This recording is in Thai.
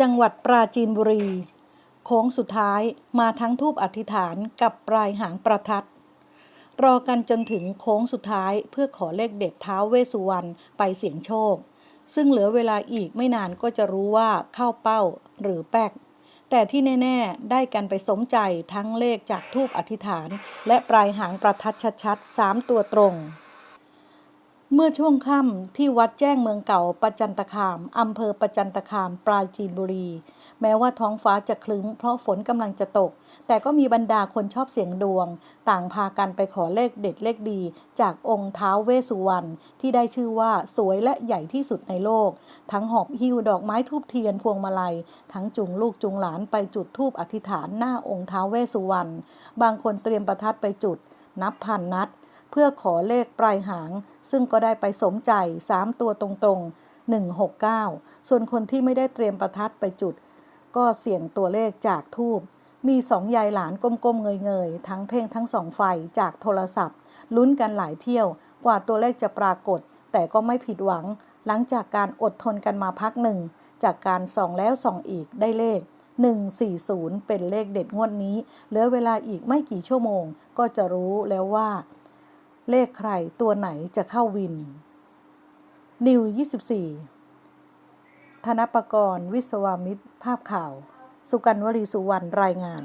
จังหวัดปราจีนบุรี โค้งสุดท้ายมาทั้งทูปอธิษฐานกับปลายหางประทัด รอกันจนถึงโค้งสุดท้ายเพื่อขอเลขเด็ดท้าวเวสุวรรณไปเสี่ยงโชค ซึ่งเหลือเวลาอีกไม่นานก็จะรู้ว่าเข้าเป้าหรือแป๊ก แต่ที่แน่ ๆ ได้กันไปสมใจทั้งเลขจากทูปอธิษฐาน และปลายหางประทัดชัดๆ3ตัวตรง เมื่อช่วงค่ำที่วัดแจ้งเมืองเก่าประจันตคามอำเภอประจันตคามปราจีนบุรี แม้ว่าท้องฟ้าจะคลึ้มเพราะฝนกำลังจะตก แต่ก็มีบรรดาคนชอบเสียงดวง ต่างพากันไปขอเลขเด็ดเลขดี จากองค์ท้าวเวสุวรรณที่ได้ชื่อว่าสวยและใหญ่ที่สุดในโลก ทั้งหอบหิ้วดอกไม้ทูบเทียนพวงมาลัย ทั้งจุงลูกจุงหลานไปจุดทูบอธิษฐานหน้าองค์ท้าวเวสุวรรณบางคนเตรียมประทัดไปจุด นับพันนัด เพื่อขอเลขปลายหาง ซึ่งก็ได้ไปสมใจ 3 ตัวตรงๆ 169 ส่วนคนที่ไม่ได้เตรียมประทัดไปจุด ก็เสี่ยงตัวเลขจากทูบมีสองยายหลานก้มๆเงยๆ ทั้งเพ่งทั้งสองไฟจากโทรศัพท์ ลุ้นกันหลายเที่ยวกว่าตัวเลขจะปรากฏ แต่ก็ไม่ผิดหวัง หลังจากการอดทนกันมาพักหนึ่ง จากการส่องแล้วส่องอีกได้เลข 140 เป็นเลขเด็ดงวดนี้ เหลือเวลาอีกไม่กี่ชั่วโมง ก็จะรู้แล้วว่า เลขใครตัวไหนจะเข้าวิน นิว 24 ธนปกรณ์ วิศวามิตร ภาพข่าว สุกันวลีสุวรรณ รายงาน